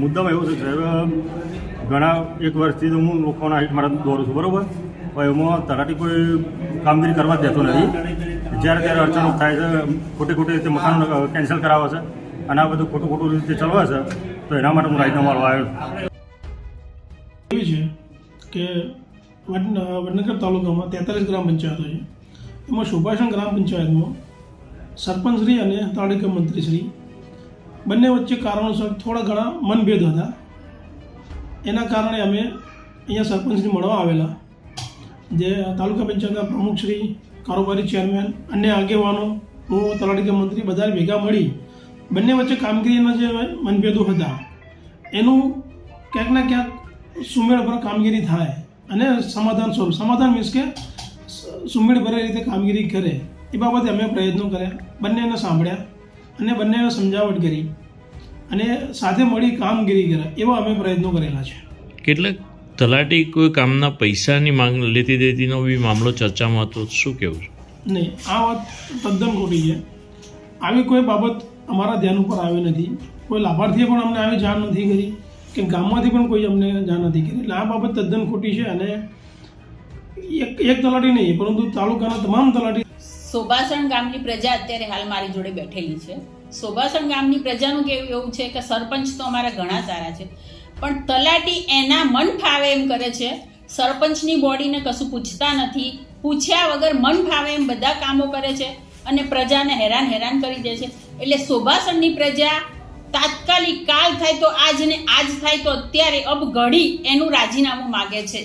મુદ્દામાં એવું છે, સાહેબ ઘણા એક વર્ષથી તો હું લોકોના હાઈટ મારા દોરું છું, બરાબર? પણ એમાં તલાટી કોઈ કામગીરી કરવા જ દેતો નથી. જ્યારે ત્યારે અડચણો થાય છે ખોટી ખોટી રીતે મકાન કેન્સલ કરાવે છે અને આ બધું ખોટું ખોટું રીતે ચલાવે છે, તો એના માટે હું રાજીનામું આવ્યો. એવી છે કે વડ વડનગર તાલુકામાં તેતાલીસ ગ્રામ પંચાયતો છે. એમાં સુભાષણ ગ્રામ પંચાયતમાં સરપંચશ્રી અને તાલુકા મંત્રીશ્રી બંને વચ્ચે કારણોસર થોડા ઘણા મનભેદ હતા. એના કારણે અમે અહીંયા સરપંચને મળવા આવેલા, જે તાલુકા પંચાયતના પ્રમુખશ્રી કારોબારી ચેરમેન, અન્ય આગેવાનો, હું, તલાટી મંત્રી બધા ભેગા મળી બંને વચ્ચે કામગીરીના જે મનભેદો હતા. એનું ક્યાંક ને ક્યાંક સુમેળ પર કામગીરી થાય અને સમાધાન સ્વરૂપ, સમાધાન મીન્સ કે સુમેળ ભરે રીતે કામગીરી કરે. એ બાબતે અમે પ્રયત્નો કર્યા, બંનેને સાંભળ્યા. અને બંનેને સમજાવટ કરી અને સાથે મળી કામગીરી કરે એવા અમે પ્રયત્નો કરેલા છે. કેટલાક તલાટી કોઈ કામના પૈસાની માંગ લેતી દેતીનો બી મામલો ચર્ચામાં હતો શું કેવું છે? નહીં આ વાત તદ્દન ખોટી છે. આવી કોઈ બાબત અમારા ધ્યાન ઉપર આવી નથી. કોઈ લાભાર્થીએ પણ અમને આવી જાણ નથી કરી કે ગામમાંથી પણ કોઈ અમને જાણ નથી કરી. એટલે આ બાબત તદ્દન ખોટી છે અને એક એક તલાટી નહીં પરંતુ તાલુકાના તમામ તલાટી સોભાસણ ગામની પ્રજા અત્યારે હાલ મારી જોડે બેઠેલી છે. સોભાસણ ગામની પ્રજાનું કેવું એવું છે કે સરપંચ તો અમારા ઘણા સારા છે. પણ તલાટી એના મન ફાવે એમ કરે છે. સરપંચની બોડીને કશું પૂછતા નથી. પૂછ્યા વગર મન ફાવે એમ બધા કામો કરે છે અને પ્રજાને હેરાન હેરાન કરી દે છે. એટલે સોભાસણની પ્રજા તાત્કાલિક કાલ થાય તો આજ ને આજ થાય તો અત્યારે અબ ઘડી એનું રાજીનામું માગે છે.